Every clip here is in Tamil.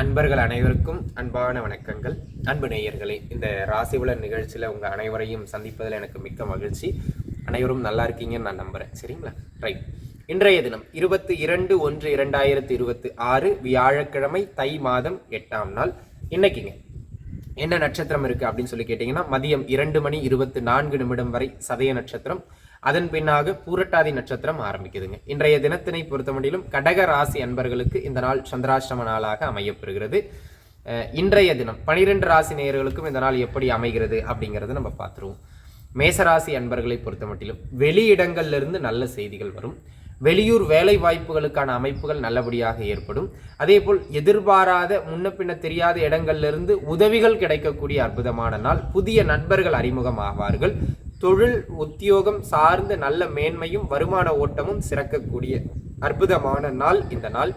அன்பர்கள் அனைவருக்கும் அன்பான வணக்கங்கள். அன்பு நேயர்களே இந்த ராசிபலன் நிகழ்ச்சியில் உங்கள் அனைவரையும் சந்திப்பதில் எனக்கு மிக்க மகிழ்ச்சி. அனைவரும் நல்லா இருக்கீங்கன்னு நான் நம்புகிறேன் சரிங்களா? ரைட் இன்றைய தினம் இருபத்தி இரண்டு ஒன்று இரண்டாயிரத்தி இருபத்தி ஆறு வியாழக்கிழமை தை மாதம் எட்டாம் நாள். இன்னைக்குங்க. என்ன நட்சத்திரம் இருக்குது அப்படின்னு சொல்லி கேட்டிங்கன்னா மதியம் இரண்டு மணி இருபத்தி நான்கு நிமிடம் வரை சதய நட்சத்திரம். அதன் பின்னாக பூரட்டாதி நட்சத்திரம் ஆரம்பிக்குதுங்க. இன்றைய தினத்தினை பொறுத்தமட்டிலும் கடக ராசி அன்பர்களுக்கு இந்த நாள் சந்திராஷ்டம நாளாக அமையப்பெறுகிறது. இன்றைய தினம் பனிரெண்டு ராசி நேயர்களுக்கும் இந்த நாள் எப்படி அமைகிறது அப்படிங்கிறத நம்ம பார்த்துருவோம். மேசராசி அன்பர்களை பொறுத்தமட்டிலும் வெளி இடங்கள்லிருந்து நல்ல செய்திகள் வரும். வெளியூர் வேலை வாய்ப்புகளுக்கான அமைப்புகள் நல்லபடியாக ஏற்படும். அதே போல் எதிர்பாராத முன்ன பின்ன தெரியாத இடங்கள்லிருந்து உதவிகள் கிடைக்கக்கூடிய அற்புதமான நாள். புதிய நண்பர்கள் அறிமுகமாவார்கள். தொழில் உத்தியோகம் சார்ந்த நல்ல மேன்மையும் வருமான ஓட்டமும் சிறக்கக்கூடிய அற்புதமான நாள் இந்த நாள்.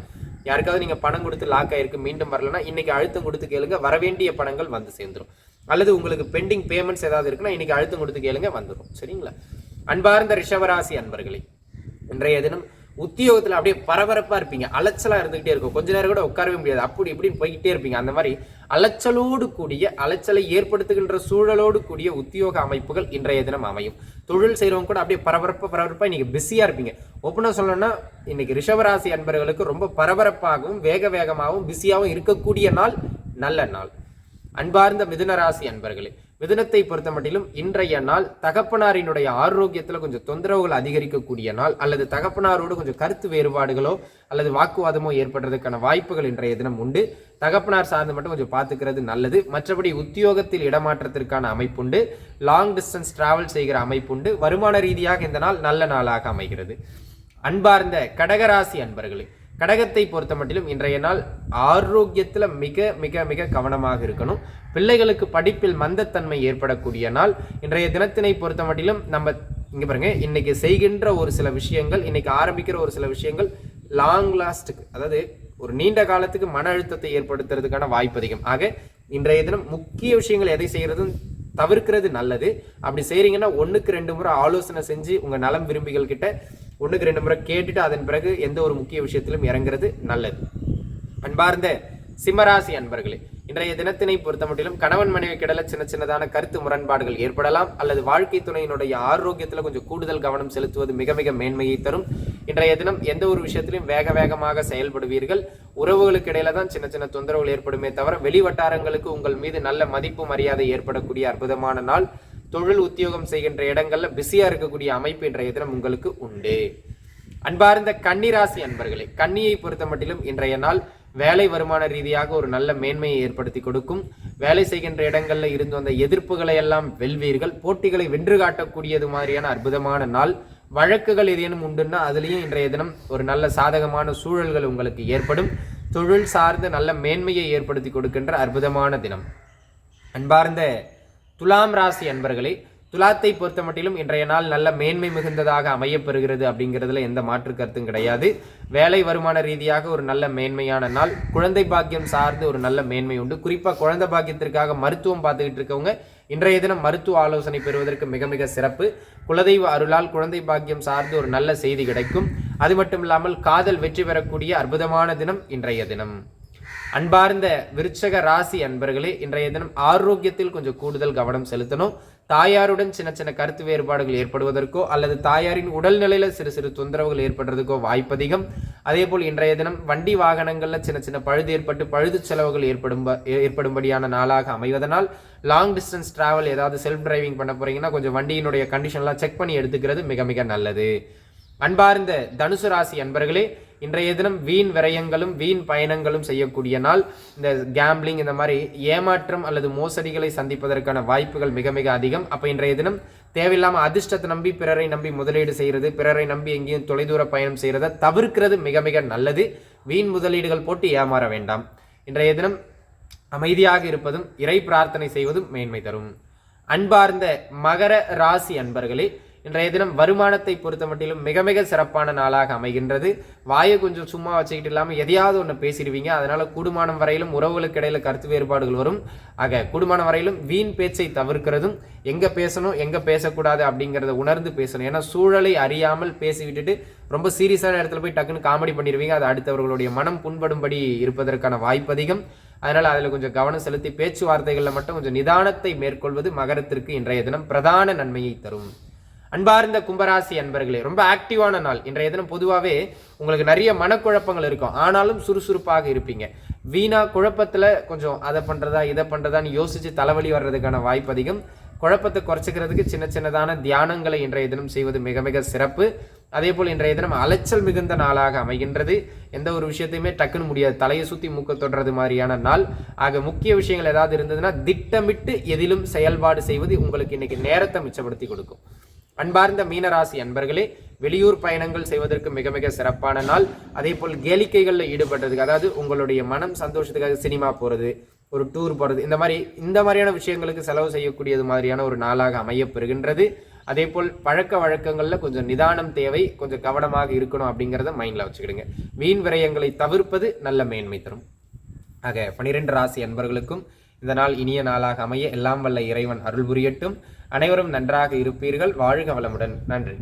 யாருக்காவது நீங்கள் பணம் கொடுத்து லாக் ஆயிருக்கு மீண்டும் வரலன்னா இன்னைக்கு அழுத்தம் கொடுத்து கேளுங்க வரவேண்டிய பணங்கள் வந்து சேர்ந்துரும். அல்லது உங்களுக்கு பெண்டிங் பேமெண்ட்ஸ் ஏதாவது இருக்குன்னா இன்னைக்கு அழுத்தம் கொடுத்து கேளுங்க வந்துடும் சரிங்களா? அன்பார்ந்த ரிஷவராசி அன்பர்களே இன்றைய தினம் உத்தியோகத்தில் அப்படியே பரபரப்பாக இருப்பீங்க. அலைச்சலாக இருந்துகிட்டே இருக்கும். கொஞ்ச நேரம் கூட உட்காரவே முடியாது. அப்படி இப்படின்னு போய்கிட்டே இருப்பீங்க. அந்த மாதிரி அலைச்சலோடு கூடிய அலைச்சலை ஏற்படுத்துகின்ற சூழலோடு கூடிய உத்தியோக அமைப்புகள் இன்றைய தினம் அமையும். தொழில் செய்கிறவங்க கூட அப்படியே பரபரப்பாக பரபரப்பாக இன்னைக்கு பிஸியாக இருப்பீங்க. ஒப்புனா சொல்லணும்னா இன்னைக்கு ரிஷவராசி அன்பர்களுக்கு ரொம்ப பரபரப்பாகவும் வேக வேகமாகவும் பிஸியாகவும் இருக்கக்கூடிய நாள் நல்ல நாள். அன்பார்ந்த மிதுனராசி அன்பர்களே மிதுனத்தை பொறுத்த மட்டிலும் இன்றைய நாள் தகப்பனாரினுடைய ஆரோக்கியத்தில் கொஞ்சம் தொந்தரவுகள் அதிகரிக்கக்கூடிய நாள் அல்லது தகப்பனாரோடு கொஞ்சம் கருத்து வேறுபாடுகளோ அல்லது வாக்குவாதமோ ஏற்படுறதுக்கான வாய்ப்புகள் இன்றைய தினம் உண்டு. தகப்பனார் சார்ந்து மட்டும் கொஞ்சம் பார்த்துக்கிறது நல்லது. மற்றபடி உத்தியோகத்தில் இடமாற்றத்திற்கான அமைப்புண்டு. லாங் டிஸ்டன்ஸ் டிராவல் செய்கிற அமைப்புண்டு. வருமான ரீதியாக இந்த நாள் நல்ல நாளாக அமைகிறது. அன்பார்ந்த கடகராசி அன்பர்களே கடகத்தை பொறுத்த மட்டிலும் இன்றைய நாள் ஆரோக்கியத்தில் மிக மிக மிக கவனமாக இருக்கணும். பிள்ளைகளுக்கு படிப்பில் மந்தத்தன்மை ஏற்படக்கூடிய நாள். இன்றைய தினத்தினை பொறுத்த மட்டிலும் நம்ம இங்கே பாருங்க இன்னைக்கு செய்கின்ற ஒரு சில விஷயங்கள் இன்னைக்கு ஆரம்பிக்கிற ஒரு சில விஷயங்கள் லாங் லாஸ்ட்டுக்கு அதாவது ஒரு நீண்ட காலத்துக்கு மன அழுத்தத்தை ஏற்படுத்துறதுக்கான வாய்ப்பு அதிகம். ஆக இன்றைய தினம் முக்கிய விஷயங்கள் எதை செய்கிறதும் தவிர்க்கிறது நல்லது. அப்படி செய்கிறீங்கன்னா ஒன்றுக்கு ரெண்டு முறை ஆலோசனை செஞ்சு உங்கள் நலம் விரும்பிகள் கிட்ட ஒண்ணுக்கு ரெண்டு முறை கேட்டுட்டு அதன் பிறகு எந்த ஒரு முக்கிய விஷயத்திலும் இறங்குறது நல்லது. அன்பார்ந்த சிம்மராசி அன்பர்களே இன்றைய தினத்தினை பொறுத்தமட்டிலும் கணவன் மனைவி கிடல சின்ன சின்னதான கருத்து முரண்பாடுகள் ஏற்படலாம். அல்லது வாழ்க்கை துணையினுடைய ஆரோக்கியத்தில் கொஞ்சம் கூடுதல் கவனம் செலுத்துவது மிக மிக மேன்மையை தரும். இன்றைய தினம் எந்த ஒரு விஷயத்திலும் வேக வேகமாக செயல்படுவீர்கள். உறவுகளுக்கு இடையில தான் சின்ன சின்ன தொந்தரவுகள் ஏற்படுமே தவிர வெளி வட்டாரங்களுக்கு உங்கள் மீது நல்ல மதிப்பு மரியாதை ஏற்படக்கூடிய அற்புதமான நாள். தொழில் உத்தியோகம் செய்கின்ற இடங்கள்ல பிஸியா இருக்கக்கூடிய அமைப்பு இன்றைய தினம் உங்களுக்கு உண்டு. அன்பார்ந்த கன்னிராசி அன்பர்களே கன்னியை பொறுத்த மட்டிலும் இன்றைய நாள் வேலை வருமான ரீதியாக ஒரு நல்ல மேன்மையை ஏற்படுத்தி கொடுக்கும். வேலை செய்கின்ற இடங்கள்ல இருந்து வந்த எதிர்ப்புகளை எல்லாம் வெல்வீர்கள். போட்டிகளை வென்று காட்டக்கூடியது மாதிரியான அற்புதமான நாள். வழக்குகள் ஏதேனும் உண்டுன்னா அதுலேயும் இன்றைய தினம் ஒரு நல்ல சாதகமான சூழல்கள் உங்களுக்கு ஏற்படும். தொழில் சார்ந்த நல்ல மேன்மையை ஏற்படுத்தி கொடுக்கின்ற அற்புதமான தினம். அன்பார்ந்த துலாம் ராசி அன்பர்களே துலாத்தை பொறுத்த மட்டிலும் இன்றைய நாள் நல்ல மேன்மை மிகுந்ததாக அமையப்பெறுகிறது அப்படிங்கிறதுல எந்த மாற்று கருத்தும் கிடையாது. வேலை வருமான ரீதியாக ஒரு நல்ல மேன்மையான நாள். குழந்தை பாக்கியம் சார்ந்து ஒரு நல்ல மேன்மை உண்டு. குறிப்பாக குழந்தை பாக்கியத்திற்காக மருத்துவம் பார்த்துக்கிட்டு இருக்கவங்க இன்றைய தினம் மருத்துவ ஆலோசனை பெறுவதற்கு மிக மிக சிறப்பு. குலதெய்வ அருளால் குழந்தை பாக்கியம் சார்ந்து ஒரு நல்ல செய்தி கிடைக்கும். அது மட்டும் இல்லாமல் காதல் வெற்றி பெறக்கூடிய அற்புதமான தினம் இன்றைய தினம். அன்பார்ந்த விருச்சக ராசி அன்பர்களே இன்றைய தினம் ஆரோக்கியத்தில் கொஞ்சம் கூடுதல் கவனம் செலுத்தணும். தாயாருடன் சின்ன சின்ன கருத்து வேறுபாடுகள் ஏற்படுவதற்கோ அல்லது தாயாரின் உடல்நிலையில சிறு சிறு தொந்தரவுகள் ஏற்படுறதுக்கோ வாய்ப்பதிகம் அதே போல் இன்றைய தினம் வண்டி வாகனங்கள்ல சின்ன சின்ன பழுது ஏற்பட்டு பழுது செலவுகள் ஏற்படும் ஏற்படும்படியான நாளாக அமைவதனால் லாங் டிஸ்டன்ஸ் டிராவல் ஏதாவது செல்ஃப் டிரைவிங் பண்ண போறீங்கன்னா கொஞ்சம் வண்டியினுடைய கண்டிஷன்லாம் செக் பண்ணி எடுத்துக்கிறது மிக மிக நல்லது. அன்பார்ந்த தனுசு ராசி அன்பர்களே இன்றைய தினம் வீண் விரயங்களும் வீண் பயணங்களும் செய்யக்கூடிய நாள். இந்த கேம்பிளிங் இந்த மாதிரி ஏமாற்றம் அல்லது மோசடிகளை சந்திப்பதற்கான வாய்ப்புகள் மிக மிக அதிகம். அப்போ இன்றைய தினம் தேவையில்லாமல் அதிர்ஷ்டத்தை நம்பி பிறரை நம்பி முதலீடு செய்கிறது பிறரை நம்பி எங்கேயும் தொலைதூர பயணம் செய்கிறத தவிர்க்கிறது மிக மிக நல்லது. வீண் முதலீடுகள் போட்டு ஏமாற வேண்டாம். இன்றைய தினம் அமைதியாக இருப்பதும் இறை பிரார்த்தனை செய்வதும் மேன்மை தரும். அன்பார்ந்த மகர ராசி அன்பர்களே இன்றைய தினம் வருமானத்தை பொறுத்த மட்டிலும் மிக மிக சிறப்பான நாளாக அமைகின்றது. வாயை கொஞ்சம் சும்மா வச்சுக்கிட்டு இல்லாமல் எதையாவது ஒன்று பேசிடுவீங்க. அதனால் கூடுமானம் வரையிலும் உறவுகளுக்கு இடையில கருத்து வேறுபாடுகள் வரும். ஆக கூடுமானம் வரையிலும் வீண் பேச்சை தவிர்க்கிறதும் எங்கே பேசணும் எங்கே பேசக்கூடாது அப்படிங்கிறத உணர்ந்து பேசணும். ஏன்னா சூழலை அறியாமல் பேசி விட்டுட்டு ரொம்ப சீரியஸான இடத்துல போய் டக்குன்னு காமெடி பண்ணிடுவீங்க. அது அடுத்தவர்களுடைய மனம் புண்படும்படி இருப்பதற்கான வாய்ப்பு அதிகம். அதனால் அதில் கொஞ்சம் கவனம் செலுத்தி பேச்சுவார்த்தைகளில் மட்டும் கொஞ்சம் நிதானத்தை மேற்கொள்வது மகரத்திற்கு இன்றைய தினம் பிரதான நன்மையை தரும். அன்பார்ந்த கும்பராசி அன்பர்களே ரொம்ப ஆக்டிவான நாள். இன்றைய தினம் பொதுவாகவே உங்களுக்கு நிறைய மனக்குழப்பங்கள் இருக்கும். ஆனாலும் சுறுசுறுப்பாக இருப்பீங்க. வீணா குழப்பத்தில் கொஞ்சம் அதை பண்ணுறதா இதை பண்ணுறதான்னு யோசிச்சு தலைவலி வர்றதுக்கான வாய்ப்பு அதிகம். குழப்பத்தை குறைச்சிக்கிறதுக்கு சின்ன சின்னதான தியானங்களை இன்றைய தினம் செய்வது மிக மிக சிறப்பு. அதே போல் இன்றைய தினம் அலைச்சல் மிகுந்த நாளாக அமைகின்றது. எந்த ஒரு விஷயத்தையுமே டக்குன்னு முடியாது. தலையை சுற்றி மூக்க தொடுறது மாதிரியான நாள். ஆக முக்கிய விஷயங்கள் ஏதாவது இருந்ததுன்னா திட்டமிட்டு எதிலும் செயல்பாடு செய்வது உங்களுக்கு இன்னைக்கு நேரத்தை மிச்சப்படுத்தி கொடுக்கும். அன்பார்ந்த மீனராசி அன்பர்களே வெளியூர் பயணங்கள் செய்வதற்கு மிக மிக சிறப்பான நாள். அதே போல் கேளிக்கைகளில் ஈடுபடுறதுக்கு அதாவது உங்களுடைய மனம் சந்தோஷத்துக்காக சினிமா போகிறது ஒரு டூர் போகிறது இந்த மாதிரி இந்த மாதிரியான விஷயங்களுக்கு செலவு செய்யக்கூடியது மாதிரியான ஒரு நாளாக அமையப்பெறுகின்றது. அதே போல் பழக்க வழக்கங்களில் கொஞ்சம் நிதானம் தேவை கொஞ்சம் கவனமாக இருக்கணும் அப்படிங்கிறத மைண்டில் வச்சுக்கிடுங்க. வீண் விரயங்களை தவிர்ப்பது நல்ல மேன்மை தரும். ஆக பனிரெண்டு ராசி அன்பர்களுக்கும் இந்த நாள் இனிய நாளாக அமைய எல்லாம் வல்ல இறைவன் அருள் புரியட்டும். அனைவரும் நன்றாக இருப்பீர்கள். வாழ்க வளமுடன். நன்றி.